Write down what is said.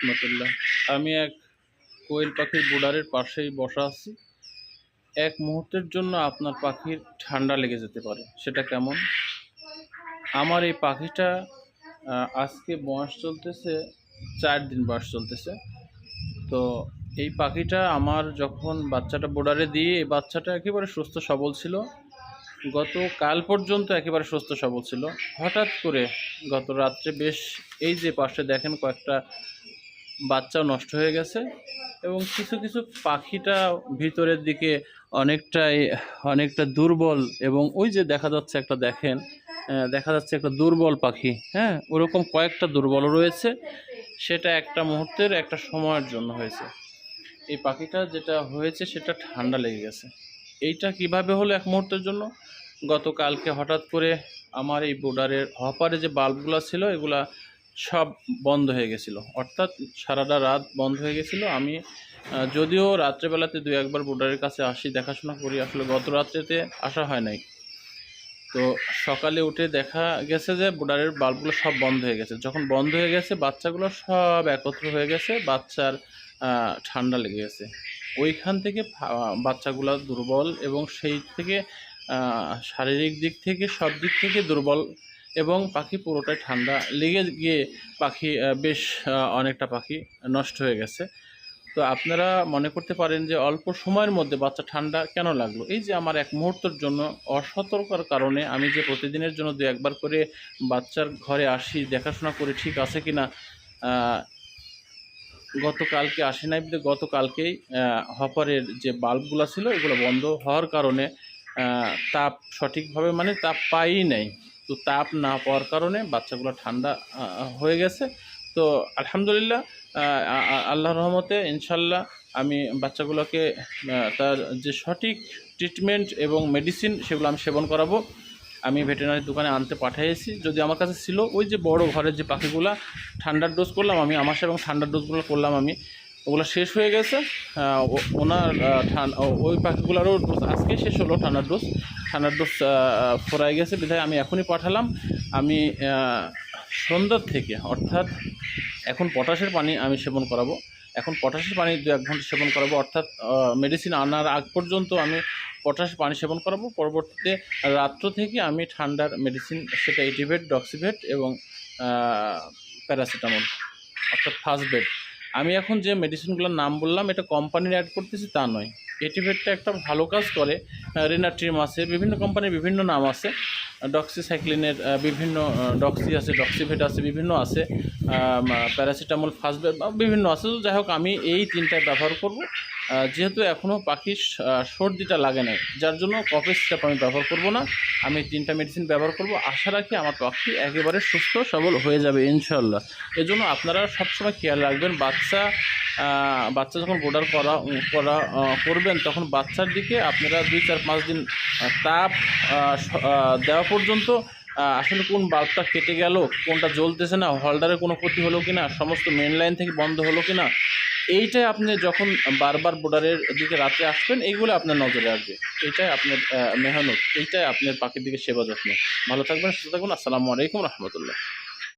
রহমতুল্লাহ। আমি এক কোয়েল পাখির বোর্ডারের পাশেই বসা আছি। এক মুহূর্তের জন্য আপনার পাখির ঠান্ডা লেগে যেতে পারে, সেটা কেমন? আমার এই পাখিটা আজকে বয়স চলতেছে, চার দিন বয়স চলতেছে। তো এই পাখিটা আমার যখন বাচ্চাটা বোর্ডারে দিয়ে, এই বাচ্চাটা একেবারে সুস্থ সবল ছিল। গত কাল পর্যন্ত একেবারে সুস্থ সবল ছিল। হঠাৎ করে গত রাত্রে বেশ, এই যে পাশে দেখেন কয়েকটা বাচ্চাও নষ্ট হয়ে গেছে এবং কিছু কিছু পাখিটা ভিতরের দিকে অনেকটাই, অনেকটা দুর্বল এবং ওই যে দেখা যাচ্ছে একটা দেখেন দেখা যাচ্ছে একটা দুর্বল পাখি হ্যাঁ? ওরকম কয়েকটা দুর্বল রয়েছে, সেটা একটা মুহূর্তের, একটা সময়ের জন্য হয়েছে। এই পাখিটা যেটা হয়েছে, সেটা ঠান্ডা লেগে গেছে। এইটা কীভাবে হলো এক মুহূর্তের জন্য? গতকালকে হঠাৎ করে আমার এই বোর্ডারের হপারে যে বাল্বগুলো ছিল, এগুলা সব বন্ধ হয়ে গেছিল। অর্থাৎ সারাটা রাত বন্ধ হয়ে গেছিল। আমি যদিও রাত্রেবেলাতে দু একবার বোর্ডারের কাছে আসি, দেখাশোনা করি, আসলে গত রাত্রেতে আসা হয় নাই। তো সকালে উঠে দেখা গেছে যে বোর্ডারের বাল্বগুলো সব বন্ধ হয়ে গেছে। যখন বন্ধ হয়ে গেছে, বাচ্চাগুলো সব একত্র হয়ে গেছে, বাচ্চার ঠান্ডা লেগে গেছে। ওইখান থেকে বাচ্চাগুলো দুর্বল এবং সেই থেকে শারীরিক দিক থেকে, সব দিক থেকে দুর্বল এবং পাখি পুরোটাই ঠান্ডা লেগে গিয়ে পাখি বেশ অনেকটা পাখি নষ্ট হয়ে গেছে। তো আপনারা মনে করতে পারেন যে অল্প সময়ের মধ্যে বাচ্চা ঠান্ডা কেন লাগল? এই যে আমার এক মুহূর্তের জন্য অসতর্কর কারণে আমি যে প্রতিদিনের জন্য দু একবার করে বাচ্চার ঘরে আসি দেখাশোনা করে ঠিক আছে কিনা আহ, গতকালকে আসি নাই গতকালকেই হপারের যে বাল্বগুলো ছিল এগুলো বন্ধ হওয়ার কারণে তাপ সঠিকভাবে মানে তাপ পাই নাই। তো তাপ না পাওয়ার কারণে বাচ্চাগুলো ঠান্ডা হয়ে গেছে। তো আলহামদুলিল্লাহ আহ, আ- আ- আল্লাহর রহমতে ইনশাল্লাহ আমি বাচ্চাগুলোকে তার যে সঠিক ট্রিটমেন্ট এবং মেডিসিন সেগুলো আমি সেবন করাবো। আমি ভেটেরিনারি দোকানে আনতে পাঠিয়েছি। যদি আমার কাছে ছিল ওই যে বড় ঘরের যে পাখিগুলা ঠান্ডার ডোজ করলাম আমি আমাশা এবং ঠান্ডার ডোজগুলো করলাম আমি ওগুলো শেষ হয়ে গেছে। ওনার আহ, ঠান- ওই পাখিগুলোরও ডোজ আজকে শেষ হলো ঠান্ডার ডোজ। ঠান্ডার ডোজ ফোরাই গেছে বিধায় আমি এখনই পাঠালাম। আমি সন্ধ্যার থেকে অর্থাৎ এখন পটাশের পানি আমি সেবন করাবো। এখন পটাশের পানি দু এক ঘণ্টা সেবন করাবো অর্থাৎ মেডিসিন আনার আগ পর্যন্ত আমি পটাশ পানি সেবন করাবো। পরবর্তীতে রাত্র থেকে আমি ঠান্ডার মেডিসিন সেটা এটিভেট ডক্সিভেট এবং প্যারাসিটামল অর্থাৎ ফার্স্ট বেড আমি এখন যে মেডিসিনগুলোর নাম বললাম, এটা কোম্পানির অ্যাড করতেছি তা নয়। এটিভেটটা একটা ভালো কাজ করে। রেনাট্রিম আছে বিভিন্ন কোম্পানির বিভিন্ন নাম আছে। ডক্সিসাইক্লিনের বিভিন্ন ডক্সি আছে ডক্সিভেট আছে, বিভিন্ন আছে প্যারাসিটামল ফার্স্ট বিভিন্ন আছে। তো যাই হোক, আমি এই তিনটায় ব্যবহার করব। যেহেতু এখনও পাখির সর্দিটা লাগে নাই, যার জন্য কফের সিরাপ আমি ব্যবহার করব না। আমি তিনটা মেডিসিন ব্যবহার করব। আশা রাখি আমার পাখি একেবারে সুস্থ, সবল হয়ে যাবে ইনশাল্লাহ এজন্য আপনারা সবসময় খেয়াল রাখবেন, বাচ্চা বাচ্চা যখন বোর্ডার করা করা করবেন, তখন বাচ্চার দিকে আপনারা দুই চার পাঁচ দিন তাপ দেওয়া পর্যন্ত আসলে কোন বাল্বটা কেটে গেল, কোনটা জ্বলতেছে না হোল্ডারের কোনো ক্ষতি হলো কি না সমস্ত মেন লাইন থেকে বন্ধ হলো কিনা, এইটাই আপনি যখন বারবার বোর্ডারের দিকে রাতে আসবেন, এইগুলো আপনার নজরে আসবে। এইটাই আপনার মেহনত, এইটাই আপনার পাখির দিকে সেবা যত্ন। ভালো থাকবেন, সুস্থ থাকবেন আসসালামু আলাইকুম রহমতুল্লাহ।